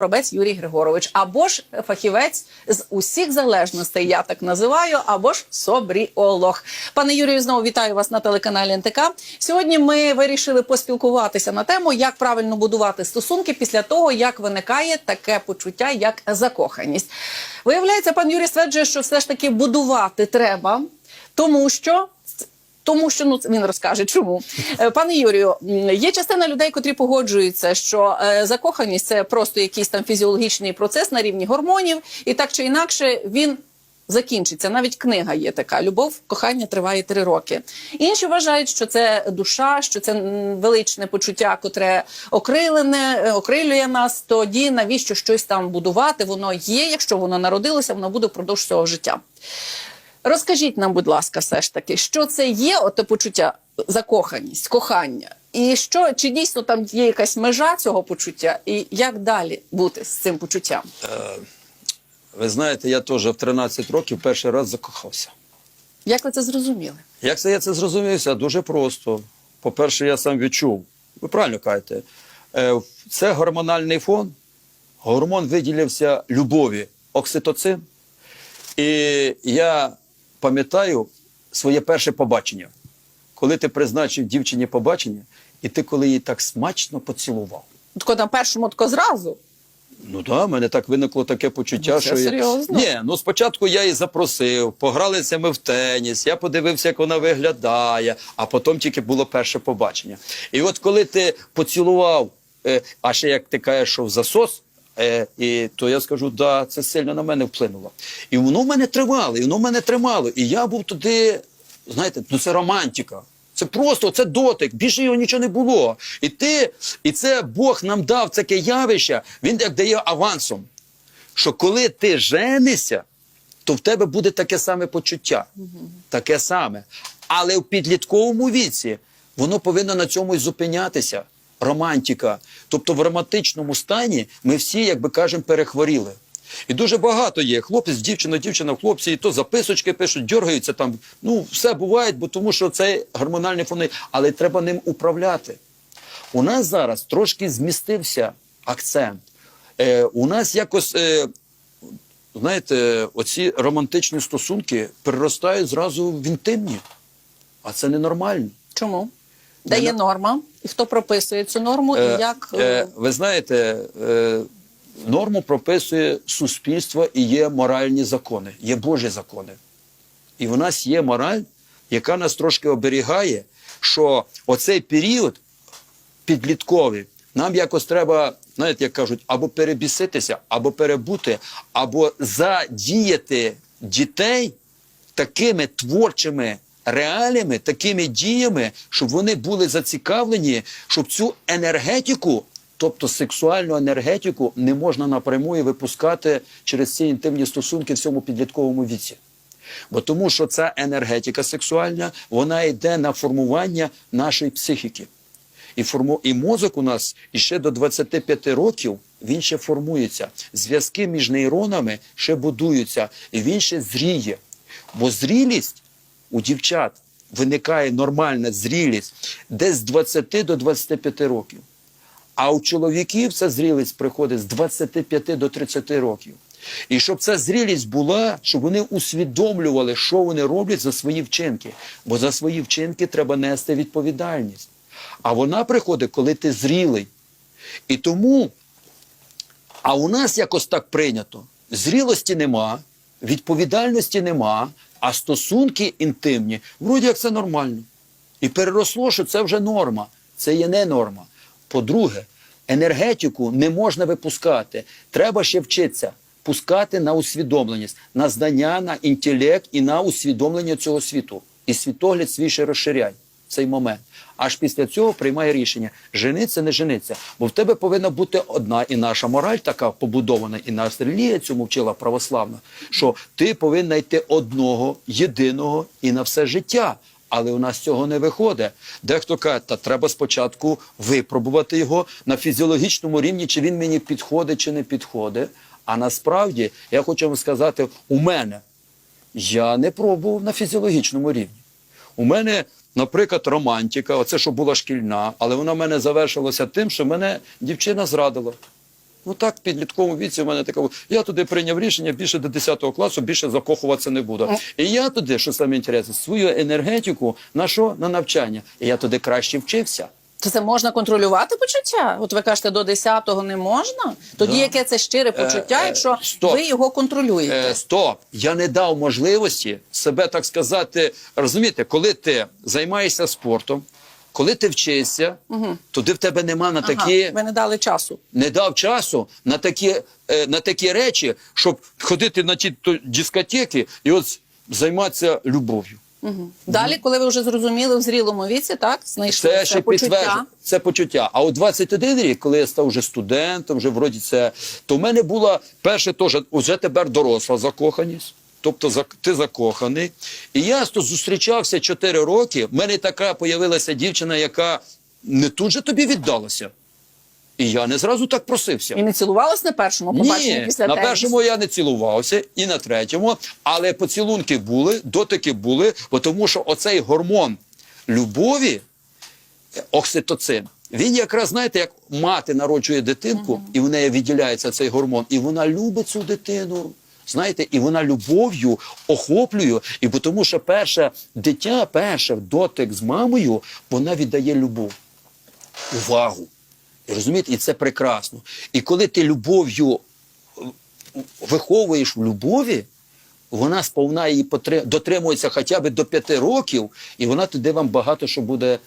Робець Юрій Григорович, або ж фахівець з усіх залежностей, я так називаю, або ж собріолог. Пане Юрію, знову вітаю вас на телеканалі НТК. Сьогодні ми вирішили поспілкуватися на тему, як правильно будувати стосунки після того, як виникає таке почуття, як закоханість. Виявляється, пан Юрій стверджує, що все ж таки будувати треба, тому що. Тому що ну він розкаже, чому Е, пане Юрію, є частина людей, котрі погоджуються, що е, закоханість це просто якийсь там фізіологічний процес на рівні гормонів, і так чи інакше він закінчиться. Навіть книга є така: любов, кохання триває три роки. Інші вважають, що це душа, що це величне почуття, котре окрилене, е, окрилює нас. Тоді навіщо щось там будувати? Воно є. Якщо воно народилося, воно буде впродовж всього життя. Розкажіть нам, будь ласка, все ж таки, що це є оте почуття закоханість, кохання, і що чи дійсно там є якась межа цього почуття, і як далі бути з цим почуттям? Ви знаєте, я теж в 13 років перший раз закохався. Як ви це зрозуміли? Як це я це зрозумівся? Дуже просто. По-перше, я сам відчув. Ви правильно кажете, е, це гормональний фон. Гормон виділився любові, окситоцин. І я пам'ятаю своє перше побачення. Коли ти призначив дівчині побачення, і ти коли її так смачно поцілував. Тако на першому тако зразу. Ну так, в мене так виникло таке почуття, Ну, це що я... Ні, ну спочатку я її запросив, погралися ми в теніс, я подивився, як вона виглядає, а потім тільки було перше побачення. І от коли ти поцілував, е, а ще як ти кажеш, що в засос. Е, і то я скажу, да, це сильно на мене вплинуло. І воно в мене тривало, і воно в мене тримало. І я був туди, знаєте, ну це романтика. Це просто це дотик, більше його нічого не було. І ти, і це Бог нам дав таке явище, він як дає авансом. Що коли ти женишся, то в тебе буде таке саме почуття. Таке саме. Але в підлітковому віці воно повинно на цьому і зупинятися. Романтика. Тобто в романтичному стані ми всі, як би кажемо, перехворіли. І дуже багато є хлопець, дівчина, дівчина, хлопці, і то записочки пишуть, дергаються там. Ну, все буває, бо тому що це гормональний фон, але треба ним управляти. У нас зараз трошки змістився акцент. Е, у нас якось, е, знаєте, оці романтичні стосунки переростають зразу в інтимні, а це ненормально. Чому? Де є норма? І хто прописує цю норму, і Е, як е, е, ви знаєте, норму прописує суспільство і є моральні закони, є Божі закони. І в нас є мораль, яка нас трошки оберігає, що оцей період підлітковий нам якось треба, знаєте, як кажуть, або перебіситися, або перебути, або задіяти дітей такими творчими реаліями, такими діями, щоб вони були зацікавлені, щоб цю енергетику, тобто сексуальну енергетику, не можна напряму випускати через ці інтимні стосунки в цьому підлітковому віці. Бо тому що ця енергетика сексуальна, вона йде на формування нашої психіки. І, форму... і мозок у нас іще до 25 років він ще формується. Зв'язки між нейронами ще будуються, і він ще зріє. Бо зрілість у дівчат виникає нормальна зрілість десь з 20 до 25 років. А у чоловіків ця зрілість приходить з 25 до 30 років. І щоб ця зрілість була, щоб вони усвідомлювали, що вони роблять за свої вчинки. Бо за свої вчинки треба нести відповідальність. А вона приходить, коли ти зрілий. І тому, а у нас якось так прийнято: зрілості нема, відповідальності нема, а стосунки інтимні, вроді як це нормально. І переросло, що це вже норма. Це є не норма. По-друге, енергетику не можна випускати. Треба ще вчитися пускати на усвідомленість, на знання, на інтелект і на усвідомлення цього світу. І світогляд свій ще розширяй цей момент. Аж після цього приймає рішення: жениться, не жениться. Бо в тебе повинна бути одна і наша мораль така побудована, і наша релігія цьому вчила православна, що ти повинна йти одного, єдиного і на все життя. Але у нас цього не виходить. Дехто каже, та треба спочатку випробувати його на фізіологічному рівні, чи він мені підходить, чи не підходить. А насправді я хочу вам сказати, у мене я не пробував на фізіологічному рівні. У мене, наприклад, романтика, оце що була шкільна, але вона в мене завершилася тим, що мене дівчина зрадила. Ну так, в підлітковому віці в мене таке. Я туди прийняв рішення більше до 10 класу, більше закохуватися не буду. І я туди, що саме інтересно, свою енергетику на що? На навчання. І я туди краще вчився. То це можна контролювати почуття? От ви кажете, до 10-го не можна? Тоді Да. яке це щире почуття, е, якщо стоп. ви його контролюєте? Е, стоп, я не дав можливості себе так сказати. Розумієте, коли ти займаєшся спортом, коли ти вчишся, туди в тебе нема на такі. Ага, ви не дали часу. не дав часу на такі, е, на такі речі, щоб ходити на ті то, дискотеки і от займатися любов'ю. Далі, коли ви вже зрозуміли в зрілому віці, так знайшли Це ще почуття. це почуття. А у 21 рік, коли я став вже студентом, вже вроді це, то в мене була перше теж вже тепер доросла закоханість. Тобто ти закоханий. І я то зустрічався 4 роки. В мене така появилася дівчина, яка не тут же тобі віддалася. І я не зразу так просився. І не цілувалась на першому побаченні Ні, після на тенісу? першому я не цілувався, і на третьому, але поцілунки були, дотики були, бо тому що оцей гормон любові, е, окситоцин, він якраз, знаєте, як мати народжує дитинку, і в неї відділяється цей гормон, і вона любить цю дитину. Знаєте, і вона любов'ю охоплює, і тому що перше дитя, перше дотик з мамою, вона віддає любов, увагу. Розумієте, і це прекрасно. І коли ти любов'ю е, виховуєш в любові, вона сповна її потри- дотримується хоча б до п'яти років, і вона туди вам багато що буде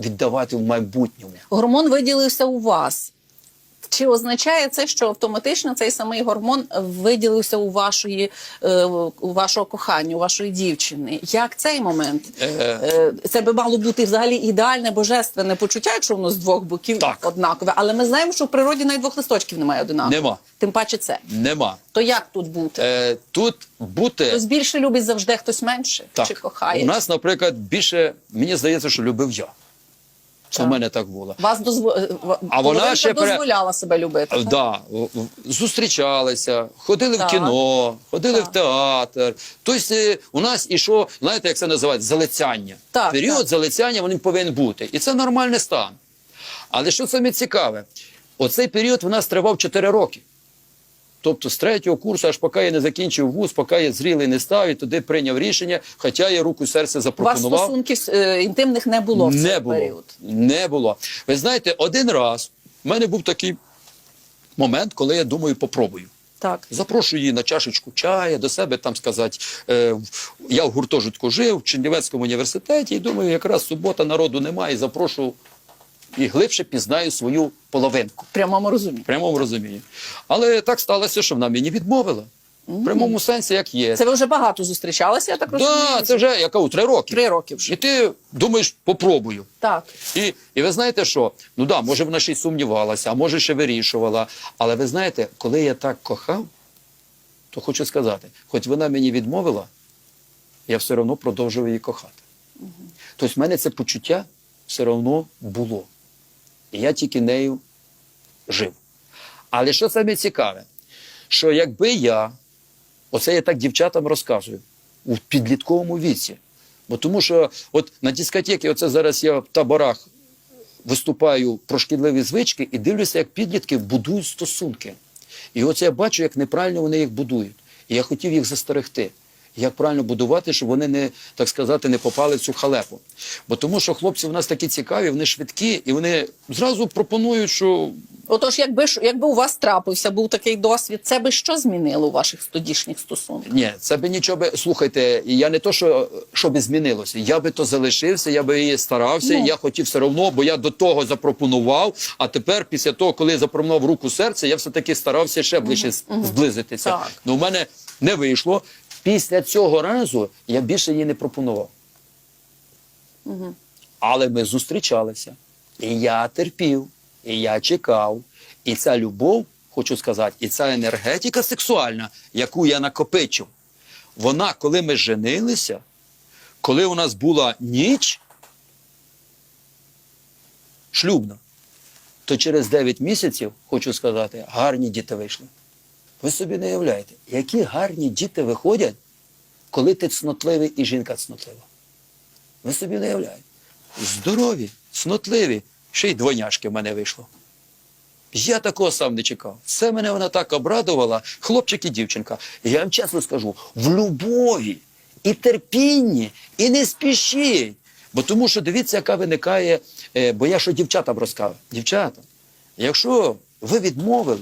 віддавати в майбутньому. Гормон виділився у вас. Чи означає це, що автоматично цей самий гормон виділився у вашої е, у вашого кохання, у вашої дівчини? Як цей момент? Е. Е, Це би мало бути взагалі ідеальне божественне почуття, якщо воно з двох боків Так. однакове. Але ми знаємо, що в природі навіть двох листочків немає одинаково. Нема. Тим паче це. Нема. То як тут бути? Е, тут бути. Хтось більше любить завжди, хтось менше Так. чи кохає. У нас, наприклад, більше, мені здається, що любив я. В мене так було. Вас дозво... е, А вона ще дозволяла себе любити. так? Да, в- в- зустрічалися, ходили Так. в кіно, ходили Так. в театр. Тобто е, у нас ішов, знаєте, як це називається, залицяння. Так, Період так. залицяння він повинен бути. І це нормальний стан. Але що саме цікаве, оцей період у нас тривав 4 роки. Тобто з третього курсу, аж поки я не закінчив вуз, поки я зрілий не став і туди прийняв рішення, хоча я руку серце У вас запропонував. стосунків е, інтимних не було в цей Не було. період. Не було. Ви знаєте, один раз в мене був такий момент, коли я думаю, попробую. Так. Запрошую її на чашечку чаю до себе, там сказати, е, я в гуртожитку жив в Чернівецькому університеті, і думаю, якраз субота народу немає, і запрошу і глибше пізнаю свою половинку. В прямому розумінні. В прямому розумінні. Але так сталося, що вона мені відмовила. В прямому сенсі, як є. Це ви вже багато зустрічалися, я так розумію? да, це вже яка у три роки. Три роки вже. І ти думаєш, попробую. Так. І, і ви знаєте що? Ну да, може вона ще й сумнівалася, а може ще вирішувала. Але ви знаєте, коли я так кохав, то хочу сказати, хоч вона мені відмовила, я все одно продовжував її кохати. Тобто в мене це почуття все одно було. І я тільки нею жив. Але що саме цікаве, що якби я, оце я так дівчатам розказую, у підлітковому віці, бо тому що от на дискотеки, оце зараз я в таборах виступаю про шкідливі звички і дивлюся, як підлітки будують стосунки. І оце я бачу, як неправильно вони їх будують. І я хотів їх застерегти. Як правильно будувати, щоб вони не так сказати не попали в цю халепу. Бо тому, що хлопці в нас такі цікаві, вони швидкі, і вони зразу пропонують, що Отож, якби ж якби у вас трапився, був такий досвід, це би що змінило у ваших тодішніх стосунках? ні, це би нічого би. Слухайте, я не то, що, що би змінилося. Я би то залишився, я би її старався, Ну. я хотів все одно, бо я до того запропонував. А тепер, після того, коли я запропонував руку серця, я все-таки старався ще ближче з- зблизитися. Так. Ну, в мене не вийшло. Після цього разу я більше її не пропонував. Але ми зустрічалися. І я терпів, і я чекав. І ця любов, хочу сказати, і ця енергетика сексуальна, яку я накопичив, вона, коли ми женилися, коли у нас була ніч шлюбна, то через 9 місяців, хочу сказати, гарні діти вийшли. Ви собі не уявляєте, які гарні діти виходять, коли ти цнотливий і жінка цнотлива. Ви собі не уявляєте. Здорові, цнотливі, ще й двойняшки в мене вийшло. Я такого сам не чекав. Це мене вона так обрадувала, хлопчик і дівчинка. Я вам чесно скажу, в любові і терпінні, і не спішіть. Бо тому що дивіться, яка виникає, е, бо я що дівчатам розказав. Дівчата, якщо ви відмовили,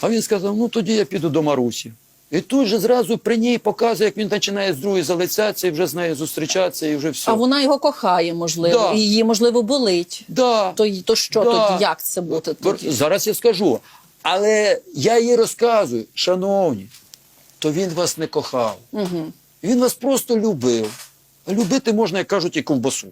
а він сказав: ну тоді я піду до Марусі. І тут же зразу при ній показує, як він починає з другої залицятися і вже з нею зустрічатися, і вже все. А вона його кохає, можливо, Да. і її, можливо, болить. да. То, то що Да. тоді? Як це бути? Тоді? Зараз я скажу. Але я їй розказую, шановні, то він вас не кохав. Угу. Він вас просто любив. А любити можна, як кажуть, і ковбасу.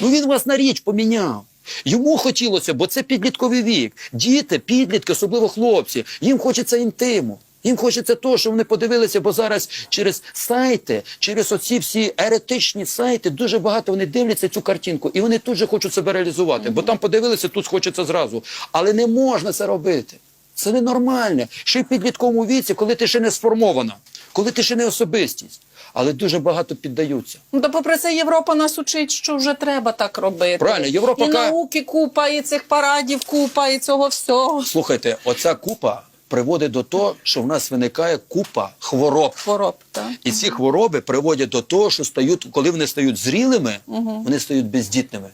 Ну він вас на річ поміняв. Йому хотілося, бо це підлітковий вік. Діти, підлітки, особливо хлопці, їм хочеться інтиму. Їм хочеться того, що вони подивилися, бо зараз через сайти, через оці всі еретичні сайти, дуже багато вони дивляться цю картинку, і вони тут же хочуть себе реалізувати. Бо там подивилися, тут хочеться зразу. Але не можна це робити. Це ненормально. Ще й в підлітковому віці, коли ти ще не сформована, коли ти ще не особистість. Але дуже багато піддаються. Ну, та попри це Європа нас учить, що вже треба так робити. Правильно, Європа і ка- науки купа, і цих парадів купа, і цього всього. Слухайте, оця купа приводить до того, що в нас виникає купа хвороб. Хвороб, так? І ці хвороби приводять до того, що стають, коли вони стають зрілими, вони стають бездітними.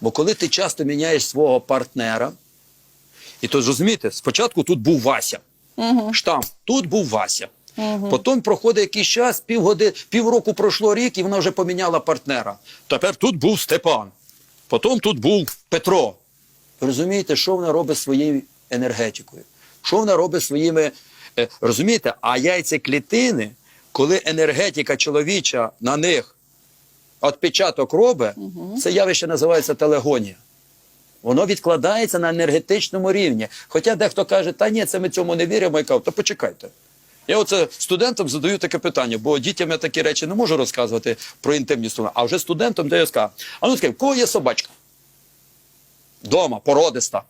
Бо коли ти часто міняєш свого партнера, і то зрозумієте, спочатку тут був Вася. Штамп, тут був Вася. Потім проходить якийсь час, півгоди, півроку пройшло рік, і вона вже поміняла партнера. Тепер тут був Степан. Потім тут був Петро. Розумієте, що вона робить своєю енергетикою? Що вона робить своїми. е, розумієте, а яйцеклітини, коли енергетика чоловіча на них відпечаток робить, це явище називається телегонія. Воно відкладається на енергетичному рівні. Хоча дехто каже, та ні, це ми цьому не віримо. Я кажу, то почекайте. Я оце студентам задаю таке питання, бо дітям я такі речі не можу розказувати про інтимні стосунки. А вже студентам де я скажу, а ну скажіть, в кого є собачка? Дома, породиста.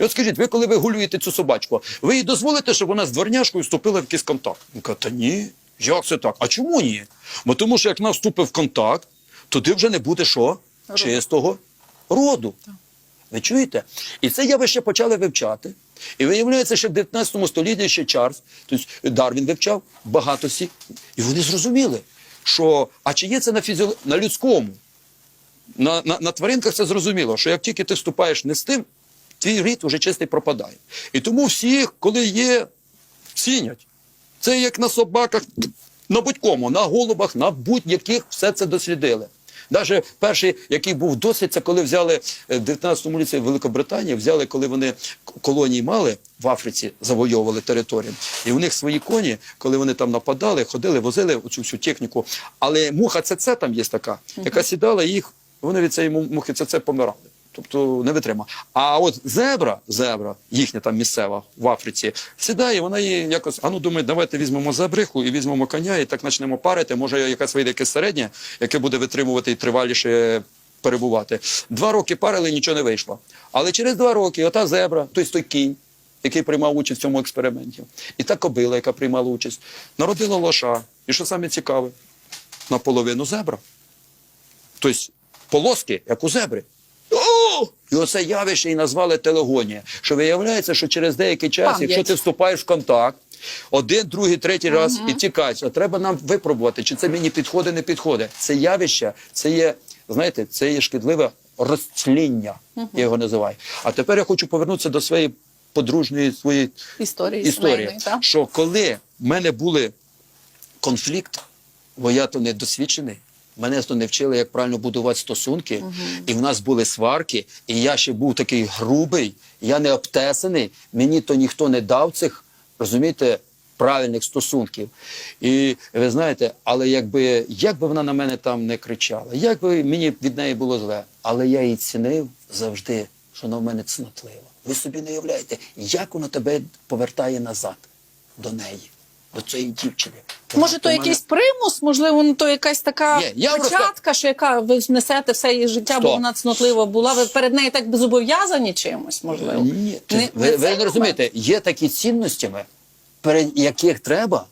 І от скажіть, ви коли ви гулюєте цю собачку, ви їй дозволите, щоб вона з дворняшкою вступила в якийсь контакт? Він каже, та ні, як це так? А чому ні? Бо тому що як вона вступить в контакт, тоді вже не буде що? Чистого роду. Ви чуєте? І це явище почали вивчати. І виявляється, що в 19 столітті ще Чарльз, тобто Дарвін вивчав багато всіх. І вони зрозуміли, що а чи є це на, фізіо... на людському, на, на, на тваринках це зрозуміло, що як тільки ти вступаєш не з тим, твій рід уже чистий пропадає. І тому всіх, коли є, цінять. Це як на собаках, на будь-кому, на голубах, на будь-яких все це дослідили. Навіть перший, який був досвід, це коли взяли е, в 19 ліці Великобританії, взяли, коли вони колонії мали в Африці, завойовували територію. І у них свої коні, коли вони там нападали, ходили, возили цю всю техніку. Але муха ЦЦ там є така, яка сідала їх, вони від цієї мухи ЦЦ помирали. Тобто не витримав. А от зебра, зебра, їхня там місцева в Африці, сідає, вона її якось, а ну думає, давайте візьмемо зебриху і візьмемо коня, і так почнемо парити. Може, якась вийде якесь середнє, яке буде витримувати і триваліше перебувати. Два роки парили, нічого не вийшло. Але через два роки ота зебра, той той кінь, який приймав участь в цьому експерименті, і та кобила, яка приймала участь, народила лоша. І що саме цікаве, наполовину зебра. Тобто полоски, як у зебри. І оце явище і назвали телегонія. Що виявляється, що через деякий час, Пам'ять. якщо ти вступаєш в контакт, один, другий, третій раз і тікаєш, а треба нам випробувати, чи це мені підходить, не підходить. Це явище, це є, знаєте, це є шкідливе розтління, я його називаю. А тепер я хочу повернутися до своєї подружньої своєї Історії, історії. Що коли в мене були конфлікт, бо я то не досвідчений. Мене то не вчили, як правильно будувати стосунки, і в нас були сварки, і я ще був такий грубий, я не обтесаний, мені то ніхто не дав цих, розумієте, правильних стосунків. І ви знаєте, але якби як вона на мене там не кричала, як би мені від неї було зле, але я її цінив завжди, що вона в мене цнотлива. Ви собі не уявляєте, як вона тебе повертає назад до неї, до цієї дівчини. Може, то мене- якийсь примус, можливо, ну, то якась така Ні, я просто- початка, що яка ви несете все її життя, бо Стоп. вона цнотлива була. Ви перед нею так зобов'язані чимось, можливо? Ні, ти- Не- ви, не ви не розумієте, є такі цінностями, перед яких треба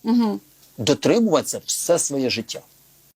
дотримуватися все своє життя.